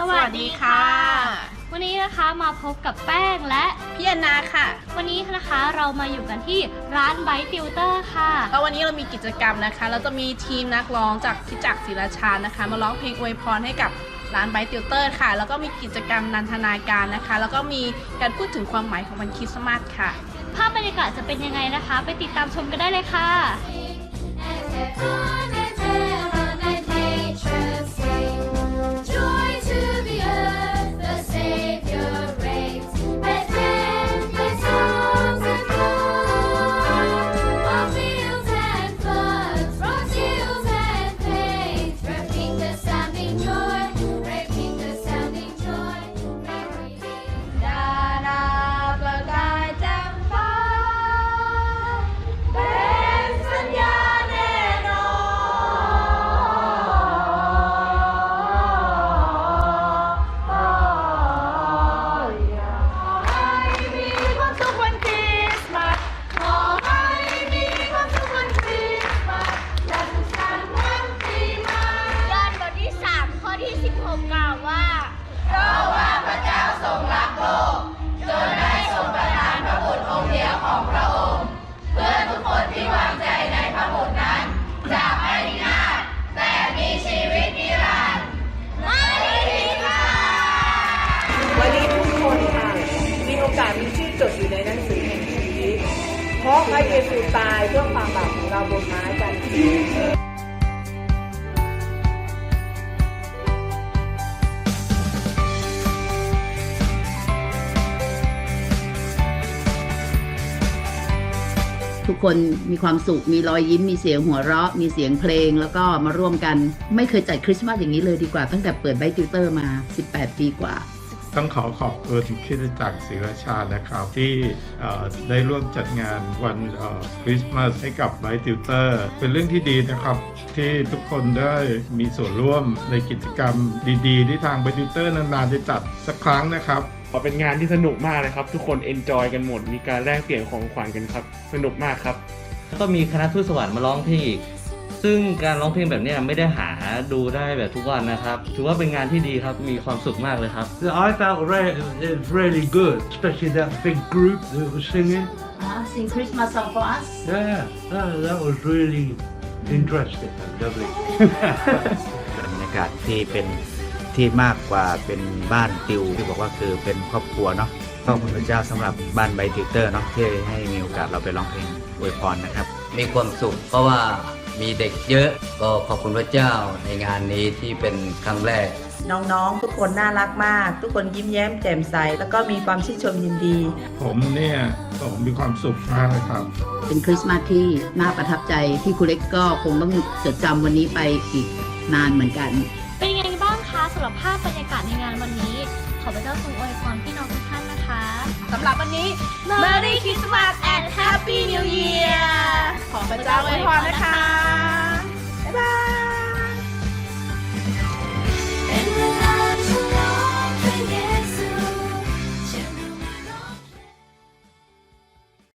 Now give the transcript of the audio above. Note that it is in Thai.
สวัสดีค่ะ วันนี้นะคะมาพบกับแป้งและ พี่แอนนาค่ะวันนี้นะคะเรามาอยู่กันที่ร้านไบติวเตอร์ค่ะ แล้ววันนี้เรามีกิจกรรมนะคะ เราจะมีทีมนักร้องจากพิจักรศิลาชานะคะ มาร้องเพลงอวยพรให้กับร้านไบติวเตอร์ค่ะ แล้วก็มีกิจกรรมนันทนาการนะคะ แล้วก็มีการพูดถึงความหมายของวันคริสต์มาสค่ะ ภาพบรรยากาศจะเป็นยังไงนะคะ ไปติดตามชมกันได้เลยค่ะ อที่16กล่าวว่าเพราะว่าพระเจ้าทรงรักโลกจนได้ทรงประทานพระบุตรองค์เดียวของพระองค์ เพื่อทุกคนที่วางใจในพระบุตรนั้นจะไม่พินาศแต่มีชีวิตนิรันดร์ไม่พินาศวันนี้ทุกคนค่ะมีโอกาสมีชื่อจดอยู่ในหนังสือแห่งชีวิตเพราะพระเยซูตายเพื่อความบาปของเราบนไม้กัน ทุกคนมีความสุข มีรอยยิ้ม มีเสียงหัวเราะ มีเสียงเพลง แล้วก็มาร่วมกัน ไม่เคยจัดคริสต์มาสอย่างนี้เลยดีกว่า ตั้งแต่เปิดไบติวเตอร์มา 18 ปีกว่า ต้องขอขอบคุณคริสตจักรศรีราชานะครับ ที่ได้ร่วมจัดงานวันคริสต์มาสให้กับไบติวเตอร์ เป็นเรื่องที่ดีนะครับ ที่ทุกคนได้มีส่วนร่วมในกิจกรรมดี ๆ ที่ทางไบติวเตอร์นานๆจะจัดสักครั้งนะครับ เป็นงานที่สนุกมากเลยครับ ทุกคนเอนจอยกันหมด มีการแลกเปลี่ยนของขวัญกันครับ สนุกมากครับก็มีคณะทูตสวรรค์มาร้องเพลงอีก ซึ่งการร้องเพลงแบบเนี้ยไม่ได้หาดูได้แบบทุกวันนะครับ ถือว่าเป็นงานที่ดีครับ มีความสุขมากเลยครับ I felt re- it was really good, especially that big group that was singing. Sing Christmas song for us Yeah, that, that was really interesting and lovely. บรรยากาศที่เป็น ที่มากกว่าเป็นบ้านติวที่บอกว่าคือเป็นครอบครัวเนาะขอบคุณพระเจ้าสำหรับบ้านใบติวเตอร์เนาะที่ให้มีโอกาสเราไปร้องเพลงอวยพรนะครับ มีความสุขเพราะว่ามีเด็กเยอะก็ขอบคุณพระเจ้าในงานนี้ที่เป็นครั้งแรก น้องๆ ทุกคนน่ารักมาก ทุกคนยิ้มแย้มแจ่มใส แล้วก็มีความชื่นชมยินดี ผมเนี่ยผมมีความสุขมากเลยครับ เป็นคริสต์มาสที่น่าประทับใจที่คุณเล็กก็คงต้องจดจำวันนี้ไปอีกนานเหมือนกันำหรับภาพบรรยากาศในงานวันนี้ ขอพระเจ้าทรงอวยพรพี่น้องทุกท่านนะคะสำหรับวันนี้ Merry Christmas and Happy New Year ขอพระเจ้าอวยพรนะคะ